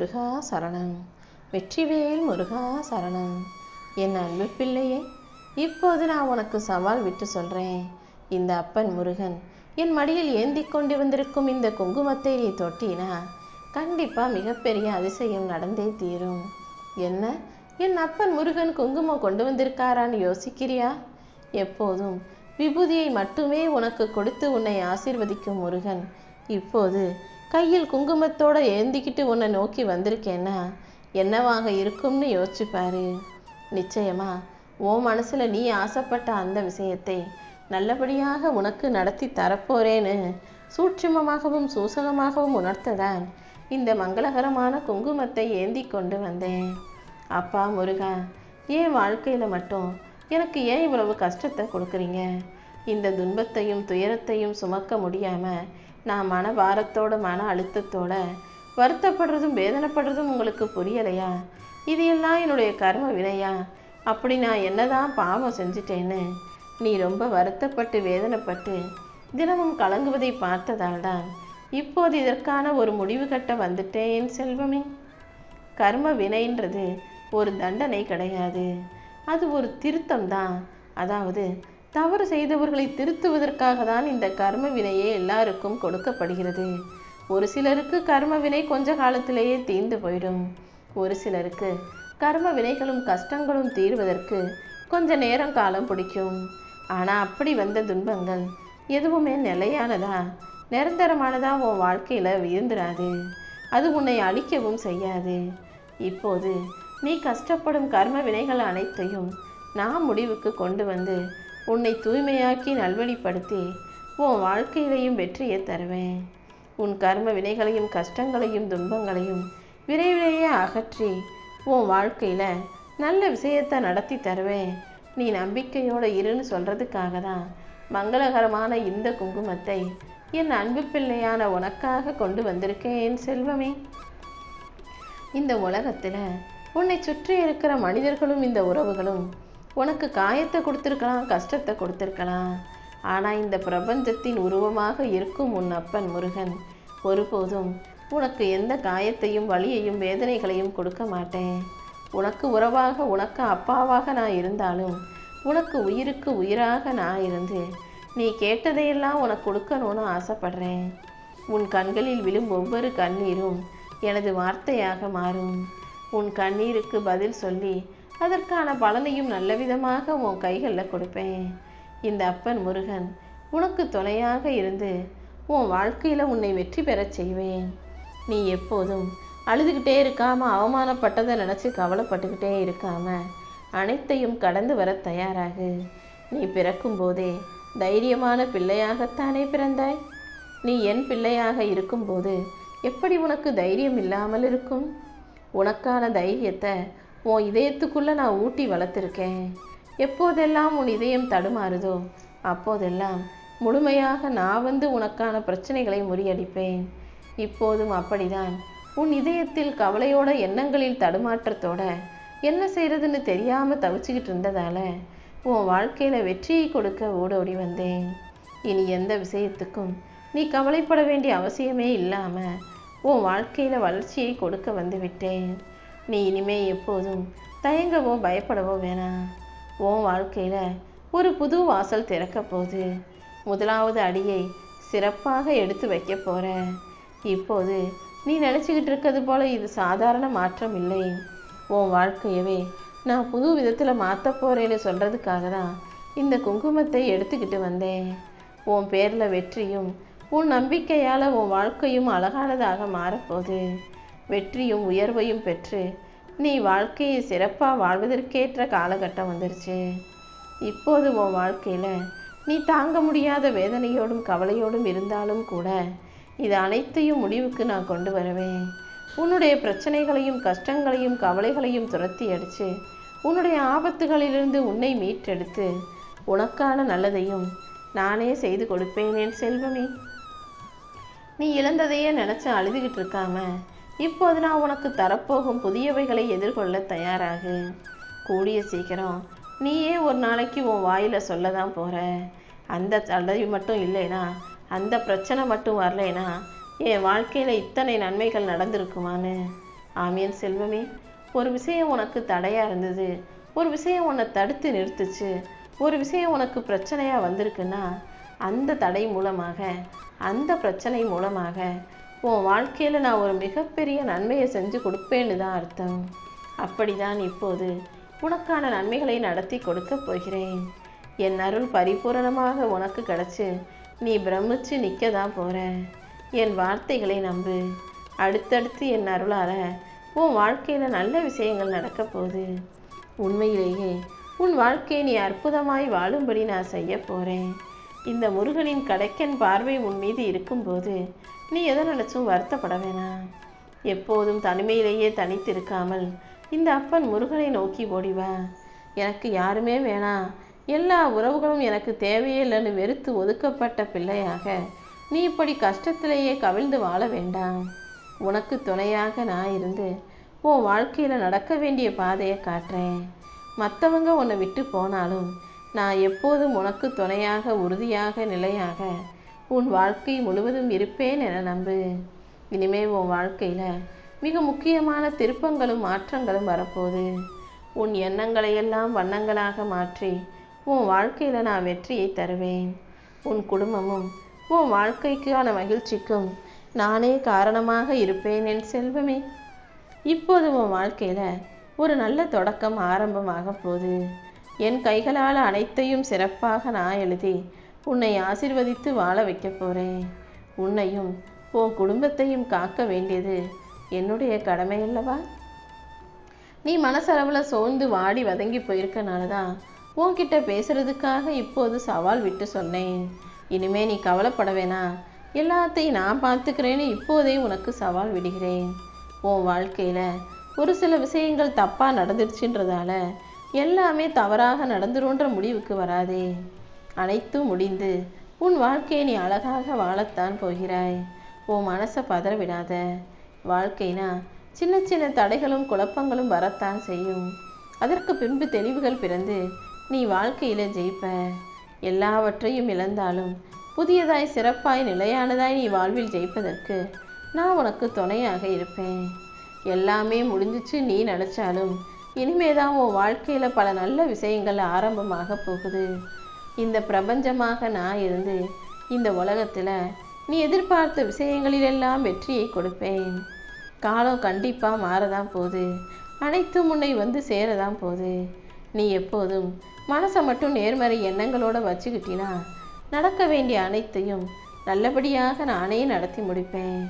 முருகா சரணம். வெற்றிவேல் முருகா சரணம். என் அன்பு பிள்ளையே இப்போது நான் உனக்கு சவால் விட்டு சொல்கிறேன் இந்த அப்பன் முருகன் என் மடியில் ஏந்தி கொண்டு வந்திருக்கும் இந்த குங்குமத்தை நீ தொட்டினா கண்டிப்பாக மிகப்பெரிய அதிசயம் நடந்தே தீரும். என்ன? என் அப்பன் முருகன் குங்குமம் கொண்டு வந்திருக்காரான்னு யோசிக்கிறியா? எப்போதும் விபூதியை மட்டுமே உனக்கு கொடுத்து உன்னை ஆசிர்வதிக்கும் முருகன். இப்போது கையில் குங்குமத்தோடு ஏந்திக்கிட்டு உன்னை நோக்கி வந்திருக்கேன்னா என்னவாக இருக்கும்னு யோசிச்சுப்பாரு. நிச்சயமா ஓ மனசில் நீ ஆசைப்பட்ட அந்த விஷயத்தை நல்லபடியாக உனக்கு நடத்தி தரப்போறேன்னு சூட்சுமமாகவும் சூசகமாகவும் உணர்த்ததான் இந்த மங்களகரமான குங்குமத்தை ஏந்தி கொண்டு வந்தேன். அப்பா முருகா ஏன் வாழ்க்கையில் மட்டும் எனக்கு ஏன் இவ்வளவு கஷ்டத்தை கொடுக்குறீங்க? இந்த துன்பத்தையும் துயரத்தையும் சுமக்க முடியாமல் நான் மன பாரத்தோட மன அழுத்தத்தோட வருத்தப்படுறதும் வேதனைப்படுறதும் உங்களுக்கு புரியலையா? இது எல்லாம் என்னுடைய கர்ம வினையா? அப்படி நான் என்னதான் பாவம் செஞ்சிட்டேன்னு நீ ரொம்ப வருத்தப்பட்டு வேதனைப்பட்டு தினமும் கலங்குவதை பார்த்ததால் தான் இப்போது இதற்கான ஒரு முடிவு கட்ட வந்துட்டேன் செல்வமே. கர்ம வினைன்றது ஒரு தண்டனை கிடையாது. அது ஒரு திருத்தம் தான் அதாவது தவறு செய்தவர்களை திருத்துவதற்காக தான் இந்த கர்ம வினையே எல்லாருக்கும் கொடுக்கப்படுகிறது. ஒரு சிலருக்கு கர்ம வினை கொஞ்ச காலத்திலேயே தீர்ந்து போயிடும். ஒரு சிலருக்கு கர்ம வினைகளும் கஷ்டங்களும் தீர்வதற்கு கொஞ்ச நேரம் காலம் பிடிக்கும். ஆனால் அப்படி வந்த துன்பங்கள் எதுவுமே நிலையானதா? நிரந்தரமானதா உன் வாழ்க்கையில் விழுந்துடாது அது உன்னை அழிக்கவும் செய்யாது. இப்போது நீ கஷ்டப்படும் கர்ம வினைகள் அனைத்தையும் நான் முடிவுக்கு கொண்டு வந்து உன்னை தூய்மையாக்கி நல்வழிப்படுத்தி உன் வாழ்க்கையிலையும் வெற்றியை தருவேன். உன் கர்ம வினைகளையும் கஷ்டங்களையும் துன்பங்களையும் விரைவிலேயே அகற்றி உன் வாழ்க்கையில் நல்ல விஷயத்தை நடத்தி தருவேன். நீ நம்பிக்கையோடு இருன்னு சொல்கிறதுக்காக தான் மங்களகரமான இந்த குங்குமத்தை என் அன்பு பிள்ளையான உனக்காக கொண்டு வந்திருக்கேன் செல்வமே. இந்த உலகத்தில் உன்னை சுற்றி இருக்கிற மனிதர்களும் இந்த உறவுகளும் உனக்கு காயத்தை கொடுத்துருக்கலாம் கஷ்டத்தை கொடுத்துருக்கலாம். ஆனால் இந்த பிரபஞ்சத்தின் உருவமாக இருக்கும் உன் அப்பன் முருகன் ஒருபோதும் உனக்கு எந்த காயத்தையும் வலியையும் வேதனைகளையும் கொடுக்க மாட்டேன். உனக்கு உறவாக உனக்கு அப்பாவாக நான் இருந்தாலும் உனக்கு உயிருக்கு உயிராக நான் இருந்து நீ கேட்டதையெல்லாம் உனக்கு கொடுக்கணும்னு ஆசைப்படுறேன். உன் கண்களில் விழும் ஒவ்வொரு கண்ணீரும் எனது வார்த்தையாக மாறும். உன் கண்ணீருக்கு பதில் சொல்லி அதற்கான பலனையும் நல்ல விதமாக உன் கைகளில் கொடுப்பேன். இந்த அப்பன் முருகன் உனக்கு துணையாக இருந்து உன் வாழ்க்கையில் உன்னை வெற்றி பெறச் செய்வேன். நீ எப்போதும் அழுதுகிட்டே இருக்காமல் அவமானப்பட்டதை நினச்சி கவலைப்பட்டுக்கிட்டே இருக்காம அனைத்தையும் கடந்து வர தயாராகு. நீ பிறக்கும் போதே தைரியமான பிள்ளையாகத்தானே பிறந்தாய்? நீ என் பிள்ளையாக இருக்கும்போது எப்படி உனக்கு தைரியம் இல்லாமல் இருக்கும்? உனக்கான தைரியத்தை உன் இதயத்துக்குள்ளே நான் ஊட்டி வளர்த்துருக்கேன். எப்போதெல்லாம் உன் இதயம் தடுமாறுதோ அப்போதெல்லாம் முழுமையாக நான் வந்து உனக்கான பிரச்சனைகளை முறியடிப்பேன். இப்போதும் அப்படிதான். உன் இதயத்தில் கவலையோட எண்ணங்களில் தடுமாற்றத்தோட என்ன செய்யறதுன்னு தெரியாமல் தவிச்சுக்கிட்டு இருந்ததால உன் வாழ்க்கையில் வெற்றியை கொடுக்க ஓடோடி வந்தேன். இனி எந்த விஷயத்துக்கும் நீ கவலைப்பட வேண்டிய அவசியமே இல்லாமல் உன் வாழ்க்கையில் வளர்ச்சியை கொடுக்க வந்துவிட்டேன் நீ இனிமே எப்போதும் தயங்கவோ பயப்படவோ வேணாம். உன் வாழ்க்கையில் ஒரு புது வாசல் திறக்க போகுது. முதலாவது அடியை சிறப்பாக எடுத்து வைக்க போகிற இப்போது நீ நினச்சிக்கிட்டு இருக்கிறது போல இது சாதாரண மாற்றம் இல்லை. உன் வாழ்க்கையவே நான் புது விதத்தில் மாற்ற போகிறேன்னு சொல்கிறதுக்காக தான் இந்த குங்குமத்தை எடுத்துக்கிட்டு வந்தேன். உன் பேரில் வெற்றியும் உன் நம்பிக்கையால் உன் வாழ்க்கையும் அழகானதாக மாறப்போகுது வெற்றியும் உயர்வையும் பெற்று நீ வாழ்க்கையை சிறப்பாக வாழ்வதற்கேற்ற காலகட்டம் வந்துருச்சு. இப்போது உன் வாழ்க்கையில் நீ தாங்க முடியாத வேதனையோடும் கவலையோடும் இருந்தாலும் கூட இது அனைத்தையும் முடிவுக்கு நான் கொண்டு வருவேன். உன்னுடைய பிரச்சனைகளையும் கஷ்டங்களையும் கவலைகளையும் துரத்தி அடித்து உன்னுடைய ஆபத்துகளிலிருந்து உன்னை மீட்டெடுத்து உனக்கான நல்லதையும் நானே செய்து கொடுப்பேன் என் செல்வமே. நீ இழந்ததையே நினச்சி அழுதுகிட்டு இருக்காம இப்போது நான் உனக்கு தரப்போகும் புதியவைகளை எதிர்கொள்ள தயாராகு. கூடிய சீக்கிரம் நீயே ஒரு நாளைக்கு உன் வாயில் சொல்ல தான் போகிற அந்த தடவி மட்டும் இல்லைனா அந்த பிரச்சனை மட்டும் வரலைனா என் வாழ்க்கையில் இத்தனை நன்மைகள் நடந்திருக்குமான்னு. ஆமியன் செல்வமே. ஒரு விஷயம் உனக்கு தடையாக இருந்தது ஒரு விஷயம் உன்னை தடுத்து நிறுத்துச்சு ஒரு விஷயம் உனக்கு பிரச்சனையாக வந்திருக்குன்னா அந்த தடை மூலமாக அந்த பிரச்சனை மூலமாக உன் வாழ்க்கையில் நான் ஒரு மிகப்பெரிய நன்மையை செஞ்சு கொடுப்பேன்னு தான் அர்த்தம். அப்படிதான் இப்போது உனக்கான நன்மைகளை நடத்தி கொடுக்க போகிறேன். என் அருள் பரிபூரணமாக உனக்கு கிடச்சி நீ பிரமிச்சு நிற்க தான் போகிற என் வார்த்தைகளை நம்பு. அடுத்தடுத்து என் அருளால் உன் வாழ்க்கையில் நல்ல விஷயங்கள் நடக்க போகுது. உண்மையிலேயே உன் வாழ்க்கையை நீ அற்புதமாய் வாழும்படி நான் செய்ய போகிறேன் இந்த முருகனின் கடைக்கன் பார்வை உன் மீது இருக்கும்போது நீ எதை நினைச்சும் வருத்தப்பட வேணாம். எப்போதும் தனிமையிலேயே தனித்திருக்காமல் இந்த அப்பன் முருகனை நோக்கி ஓடி வா. எனக்கு யாருமே வேணாம். எல்லா உறவுகளும் எனக்கு தேவையே இல்லைன்னு வெறுத்து ஒதுக்கப்பட்ட பிள்ளையாக நீ இப்படி கஷ்டத்திலேயே கவிழ்ந்து வாழ வேண்டாம். உனக்கு துணையாக நான் இருந்து உன் வாழ்க்கையில் நடக்க வேண்டிய பாதையை காட்டுறேன். மற்றவங்க உன்னை விட்டு போனாலும் நான் எப்போதும் உனக்கு துணையாக உறுதியாக நிலையாக உன் வாழ்க்கை முழுவதும் இருப்பேன் என நம்பு. இனிமே உன் வாழ்க்கையில் மிக முக்கியமான திருப்பங்களும் மாற்றங்களும் வரப்போகுது. உன் எண்ணங்களையெல்லாம் வண்ணங்களாக மாற்றி உன் வாழ்க்கையில் நான் வெற்றியை தருவேன். உன் குடும்பமும் உன் வாழ்க்கைக்கான மகிழ்ச்சிக்கும் நானே காரணமாக இருப்பேன் என் செல்வமே. இப்போது உன் வாழ்க்கையில் ஒரு நல்ல தொடக்கம் ஆரம்பமாக போகுது. என் கைகளால் அனைத்தையும் சிறப்பாக நான் எழுதி உன்னை ஆசிர்வதித்து வாழ வைக்க போகிறேன் உன்னையும் உன் குடும்பத்தையும் காக்க வேண்டியது என்னுடைய கடமை அல்லவா? நீ மனசளவில் சோர்ந்து வாடி வதங்கி போயிருக்கனால தான் உன்கிட்ட பேசுறதுக்காக இப்போது சவால் விட்டு சொன்னேன். இனிமே நீ கவலைப்பட வேணாம் எல்லாத்தையும் நான் பார்த்துக்கிறேன்னு இப்போதே உனக்கு சவால் விடுகிறேன். உன் வாழ்க்கையில் ஒரு சில விஷயங்கள் தப்பாக நடந்துடுச்சுன்றதால எல்லாமே தவறாக நடந்துருன்ற முடிவுக்கு வராதே. அனைத்தும் முடிந்து உன் வாழ்க்கையை நீ அழகாக வாழத்தான் போகிறாய். உன் மனசை பதற விடாத வாழ்க்கைனா சின்ன சின்ன தடைகளும் குழப்பங்களும் வரத்தான் செய்யும். அதற்கு பின்பு தெளிவுகள் பிறந்து நீ வாழ்க்கையில் ஜெயிப்ப. எல்லாவற்றையும் இழந்தாலும் புதியதாய் சிறப்பாய் நிலையானதாய் நீ வாழ்வில் ஜெயிப்பதற்கு நான் உனக்கு துணையாக இருப்பேன். எல்லாமே முடிஞ்சிச்சு நீ நினச்சாலும் இனிமேதான் உன் வாழ்க்கையில் பல நல்ல விஷயங்கள் ஆரம்பமாக போகுது. இந்த பிரபஞ்சமாக நான் இருந்து இந்த உலகத்தில் நீ எதிர்பார்த்த விஷயங்களிலெல்லாம் வெற்றியை கொடுப்பேன். காலம் கண்டிப்பாக மாறதான் போகுது. அனைத்தும் உன்னை வந்து சேரதான் போகுது. நீ எப்போதும் மனசை மட்டும் நேர்மறை எண்ணங்களோடு வச்சுக்கிட்டினா நடக்க வேண்டிய அனைத்தையும் நல்லபடியாக நானே நடத்தி முடிப்பேன்.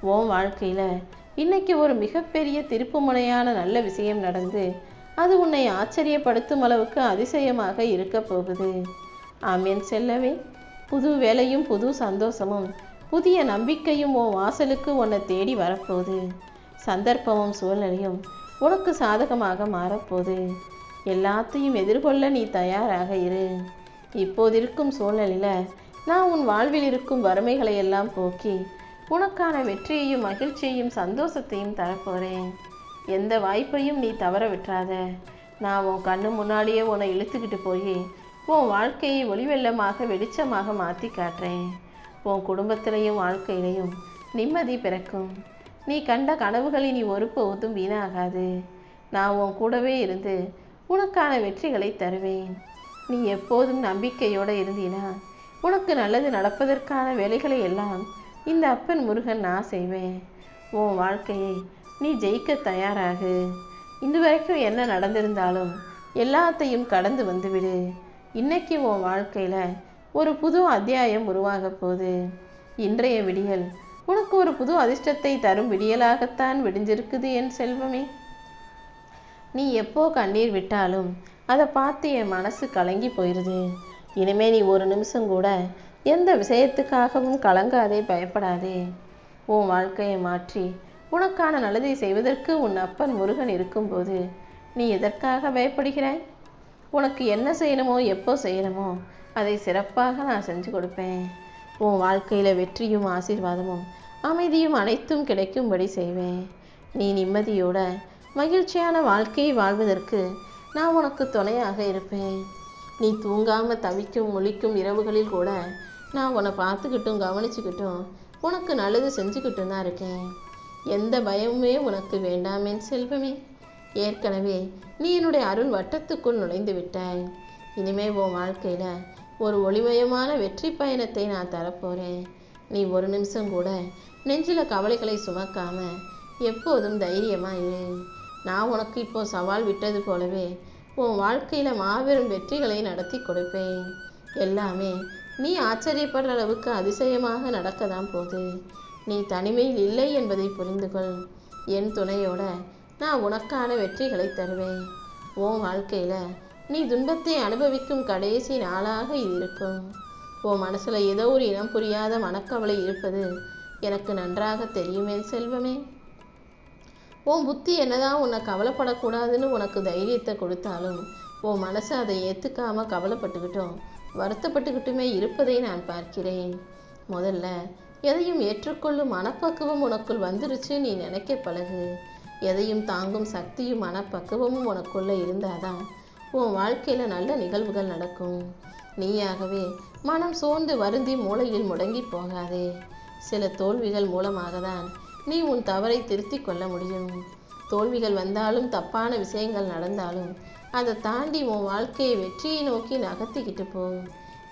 உன் வாழ்க்கையில் இன்னைக்கு ஒரு மிகப்பெரிய திருப்புமுனையான நல்ல விஷயம் நடந்து அது உன்னை ஆச்சரியப்படுத்தும் அளவுக்கு அதிசயமாக இருக்க போகுது. ஆமேன் செல்லவே. புது வேலையும் புது சந்தோஷமும் புதிய நம்பிக்கையும் உன் வாசலுக்கு உன்னை தேடி வரப்போகுது. சந்தர்ப்பமும் சூழ்நிலையும் உனக்கு சாதகமாக மாறப்போகுது. எல்லாத்தையும் எதிர்கொள்ள நீ தயாராக இரு. இப்போது இருக்கும் சூழ்நிலையில் நான் உன் வாழ்வில் இருக்கும் வறுமைகளை எல்லாம் போக்கி உனக்கான வெற்றியையும் மகிழ்ச்சியையும் சந்தோஷத்தையும் தரப்போகிறேன் எந்த வாய்ப்பையும் நீ தவற விட்டுறாத. நான் உன் கண்ணு முன்னாடியே உன்னை இழுத்துக்கிட்டு போய் உன் வாழ்க்கையை ஒளிவெள்ளமாக வெளிச்சமாக மாற்றி காட்டுறேன். உன் குடும்பத்திலையும் வாழ்க்கையிலையும் நிம்மதி பிறக்கும். நீ கண்ட கனவுகளை நீ ஒருபோதும் வீணாகாது. நான் உன் கூடவே இருந்து உனக்கான வெற்றிகளை தருவேன். நீ எப்போதும் நம்பிக்கையோடு இருந்தீனா உனக்கு நல்லது நடப்பதற்கான வேலைகளை எல்லாம் இந்த அப்பன் முருகன் நான் செய்வேன். உன் வாழ்க்கையை நீ ஜெயிக்க தயாராகு. இது வரைக்கும் என்ன நடந்திருந்தாலும் எல்லாத்தையும் கடந்து வந்துவிடு. இன்னைக்கு உன் வாழ்க்கையில் ஒரு புது அத்தியாயம் உருவாக போகுது. இன்றைய விடியல் உனக்கு ஒரு புது அதிர்ஷ்டத்தை தரும் விடியலாகத்தான் விடிஞ்சிருக்குது என் செல்வமே. நீ எப்போ கண்ணீர் விட்டாலும் அதை பார்த்து என் மனசு கலங்கி போயிடுது இனிமே நீ ஒரு நிமிஷம் கூட எந்த விஷயத்துக்காகவும் கலங்காதே பயப்படாதே. உன் வாழ்க்கையை மாற்றி உனக்கான நல்லதை செய்வதற்கு உன் அப்பன் முருகன் இருக்கும்போது நீ எதற்காக பயப்படுகிறாய்? உனக்கு என்ன செய்யணுமோ எப்போ செய்யணுமோ அதை சிறப்பாக நான் செஞ்சு கொடுப்பேன். உன் வாழ்க்கையில் வெற்றியும் ஆசீர்வாதமும் அமைதியும் அனைத்தும் கிடைக்கும்படி செய்வேன். நீ நிம்மதியோட மகிழ்ச்சியான வாழ்க்கையை வாழ்வதற்கு நான் உனக்கு துணையாக இருப்பேன். நீ தூங்காமல் தவிக்கும் முழிக்கும் இரவுகளில் கூட நான் உன்னை பார்த்துக்கிட்டும் கவனிச்சுக்கிட்டும் உனக்கு நல்லது செஞ்சுக்கிட்டும் தான் இருக்கேன். எந்த பயமுமே உனக்கு வேண்டாமே செல்வமே. ஏற்கனவே நீ என்னுடைய அருள் வட்டத்துக்குள் நுழைந்து விட்டாய். இனிமே உன் வாழ்க்கையில் ஒரு ஒளிமயமான வெற்றி பயணத்தை நான் தரப்போகிறேன் நீ ஒரு நிமிஷம் கூட நெஞ்சில் கவலைகளை சுமக்காம எப்போதும் தைரியமாக இரு. நான் உனக்கு இப்போ சவால் விட்டது போலவே உன் வாழ்க்கையில் மாபெரும் வெற்றிகளை நடத்தி கொடுப்பேன். எல்லாமே நீ ஆச்சரியப்படுற அளவுக்கு அதிசயமாக நடக்க தான் போகுது. நீ தனிமையில் இல்லை என்பதை புரிந்து கொள் என் துணையோட நான் உனக்கான வெற்றிகளை தருவேன். உன் வாழ்க்கையில் நீ துன்பத்தை அனுபவிக்கும் கடைசி நாளாக இது இருக்கும். உன் மனசில் ஏதோ ஒரு இனம் புரியாத மனக்கவலை இருப்பது எனக்கு நன்றாக தெரியுமே செல்வமே. உன் புத்தி என்னதான் உன்னை கவலைப்படக்கூடாதுன்னு உனக்கு தைரியத்தை கொடுத்தாலும் உன் மனசு அதை ஏற்றுக்காம கவலைப்பட்டுக்கிட்டும். வருத்தப்பட்டுக்கிட்டுமே இருப்பதை நான் பார்க்கிறேன். முதல்ல எதையும் ஏற்றுக்கொள்ளும் மனப்பக்குவம் உனக்குள் வந்துருச்சு நீ நினைக்க பழகு. எதையும் தாங்கும் சக்தியும் மனப்பக்குவமும் உனக்குள்ளே இருந்தாதான் உன் வாழ்க்கையில் நல்ல நிகழ்வுகள் நடக்கும். நீயாகவே மனம் சோர்ந்து வருந்தி மூளையில் முடங்கி போகாதே. சில தோல்விகள் மூலமாக தான் நீ உன் தவறை திருத்தி கொள்ள முடியும். தோல்விகள் வந்தாலும் தப்பான விஷயங்கள் நடந்தாலும் அதை தாண்டி உன் வாழ்க்கையை வெற்றியை நோக்கி நகர்த்திக்கிட்டு போ.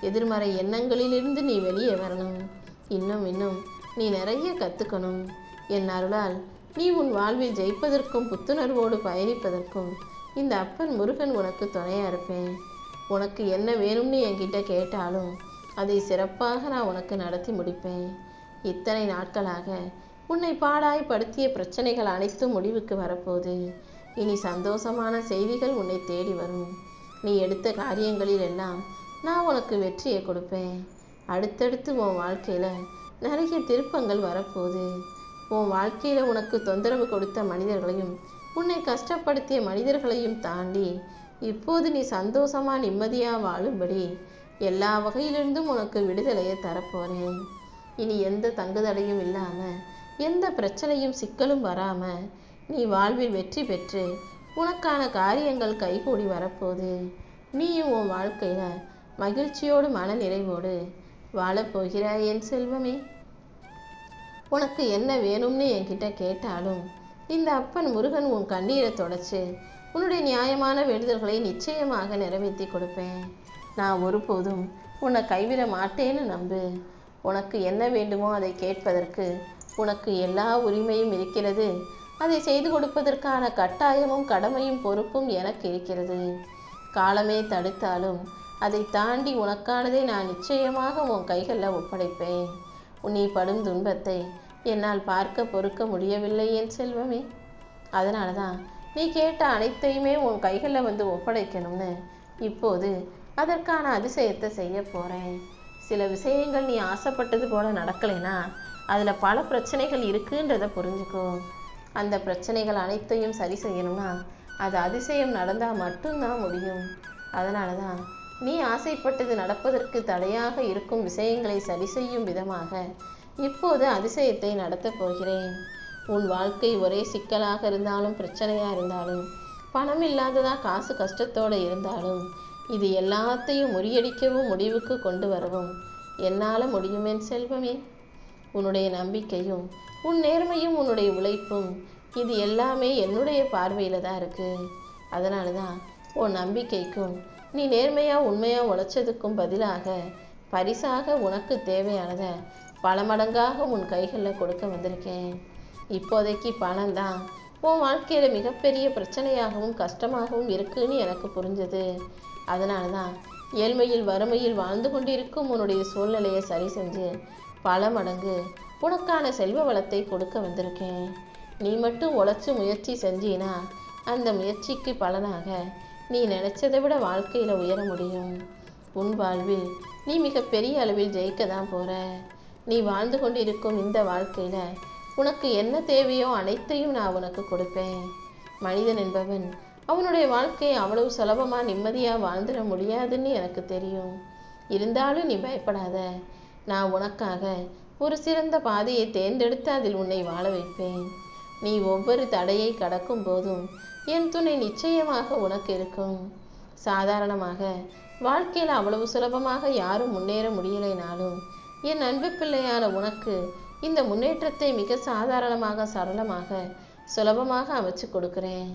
எதிர்மறை எண்ணங்களிலிருந்து நீ வெளியே வரணும். இன்னும் இன்னும் நீ நிறைய கற்றுக்கணும் என் அருளால் நீ உன் வாழ்வில் ஜெயிப்பதற்கும் புத்துணர்வோடு பயணிப்பதற்கும் இந்த அப்பன் முருகன் உனக்கு துணையாக இருப்பேன். உனக்கு என்ன வேணும்னு என்கிட்ட கேட்டாலும் அதை சிறப்பாக நான் உனக்கு நடத்தி முடிப்பேன். இத்தனை நாட்களாக உன்னை பாடாய் படுத்திய பிரச்சனைகள் அனைத்தும் முடிவுக்கு வரப்போகுது. இனி சந்தோஷமான செய்திகள் உன்னை தேடி வரும். நீ எடுத்த காரியங்களில் எல்லாம் நான் உனக்கு வெற்றியை கொடுப்பேன். அடுத்தடுத்து உன் வாழ்க்கையில் நிறைய திருப்பங்கள் வரப்போகுது. உன் வாழ்க்கையில் உனக்கு தொந்தரவு கொடுத்த மனிதர்களையும் உன்னை கஷ்டப்படுத்திய மனிதர்களையும் தாண்டி இப்போது நீ சந்தோஷமா நிம்மதியாக வாழும்படி எல்லா வகையிலிருந்தும் உனக்கு விடுதலையை தரப்போறேன். இனி எந்த தங்குதடையும் இல்லாமல் எந்த பிரச்சனையும் சிக்கலும் வராம நீ வாழ்வில் வெற்றி பெற்று உனக்கான காரியங்கள் கைகூடி வரப்போது நீயும் உன் வாழ்க்கையில மகிழ்ச்சியோடு மன நிறைவோடு வாழப்போகிறாய் என் செல்வமே. உனக்கு என்ன வேணும்னு என்கிட்ட கேட்டாலும் இந்த அப்பன் முருகன் உன் கண்ணீரை தொடச்சு உன்னுடைய நியாயமான வேண்டுதல்களை நிச்சயமாக நிறைவேற்றி கொடுப்பேன். நான் ஒருபோதும் உன்னை கைவிட மாட்டேன்னு நம்பு. உனக்கு என்ன வேண்டுமோ அதை கேட்பதற்கு உனக்கு எல்லா உரிமையும் இருக்கிறது. அதை செய்து கொடுப்பதற்கான கட்டாயமும் கடமையும் பொறுப்பும் எனக்கு இருக்கிறது. காலமே தடுத்தாலும் அதை தாண்டி உனக்கானதை நான் நிச்சயமாக உன் கைகளில் ஒப்படைப்பேன். நீ படும் துன்பத்தை என்னால் பார்க்க பொறுக்க முடியவில்லை என் செல்வமே. அதனால தான் நீ கேட்ட அனைத்தையுமே உன் கைகளில் வந்து ஒப்படைக்கணும்னு இப்போது அதற்கான அதிசயத்தை செய்ய போகிறேன் சில விஷயங்கள் நீ ஆசைப்பட்டது போல நடக்கலைன்னா அதில் பல பிரச்சனைகள் இருக்குன்றத புரிஞ்சுக்கோ. அந்த பிரச்சனைகள் அனைத்தையும் சரி செய்யணும்னா அது அதிசயம் நடந்தால் மட்டும்தான் முடியும். அதனால தான் நீ ஆசைப்பட்டது நடப்பதற்கு தடையாக இருக்கும் விஷயங்களை சரி செய்யும் விதமாக இப்போது அதிசயத்தை நடத்தப் போகிறேன். உன் வாழ்க்கை ஒரே சிக்கலாக இருந்தாலும் பிரச்சனையாக இருந்தாலும் பணம் இல்லாததா காசு கஷ்டத்தோடு இருந்தாலும் இது எல்லாத்தையும் முறியடிக்கவும் முடிவுக்கு கொண்டு வரவும். என்னால் முடியுமேன் செல்வமே. உன்னுடைய நம்பிக்கையும் உன் நேர்மையும் உன்னுடைய உழைப்பும் இது எல்லாமே என்னுடைய பார்வையில் தான் இருக்குது அதனால தான் உன் நம்பிக்கைக்கும் நீ நேர்மையாக உண்மையாக உழைச்சதுக்கும் பதிலாக பரிசாக உனக்கு தேவையானதை பல மடங்காக உன் கைகளில் கொடுக்க வந்திருக்கேன். இப்போதைக்கு பணம் தான் உன் வாழ்க்கையில் மிகப்பெரிய பிரச்சனையாகவும் கஷ்டமாகவும் இருக்குன்னு எனக்கு புரிஞ்சது. அதனால தான் ஏழ்மையில் வறுமையில் வாழ்ந்து கொண்டிருக்கும் உன்னுடைய சூழ்நிலையை சரி செஞ்சு பல மடங்கு உனக்கான செல்வ வளத்தை கொடுக்க வந்திருக்கேன். நீ மட்டும் உழைச்சி முயற்சி செஞ்சினா அந்த முயற்சிக்கு பலனாக நீ நினைச்சதை விட வாழ்க்கையில் உயர முடியும். உன் வாழ்வில் நீ மிகப்பெரிய அளவில் ஜெயிக்க தான் போற. நீ வாழ்ந்து கொண்டிருக்கும் இந்த வாழ்க்கையில் உனக்கு என்ன தேவையோ அனைத்தையும் நான் உனக்கு கொடுப்பேன். மனிதன் என்பவன் அவனுடைய வாழ்க்கையை அவ்வளவு சுலபமாக நிம்மதியாக வாழ்ந்துட முடியாதுன்னு எனக்கு தெரியும். இருந்தாலும் நீ பயப்படாத. நான் உனக்காக ஒரு சிறந்த பாதையை தேர்ந்தெடுத்து அதில் உன்னை வாழ வைப்பேன். நீ ஒவ்வொரு தடையை கடக்கும் போதும் என் துணை நிச்சயமாக உனக்கு இருக்கும். சாதாரணமாக வாழ்க்கையில் அவ்வளவு சுலபமாக யாரும் முன்னேற முடியலைனாலும் என் அன்பு பிள்ளையான உனக்கு இந்த முன்னேற்றத்தை மிக சாதாரணமாக சரளமாக சுலபமாக அமைச்சு கொடுக்குறேன்.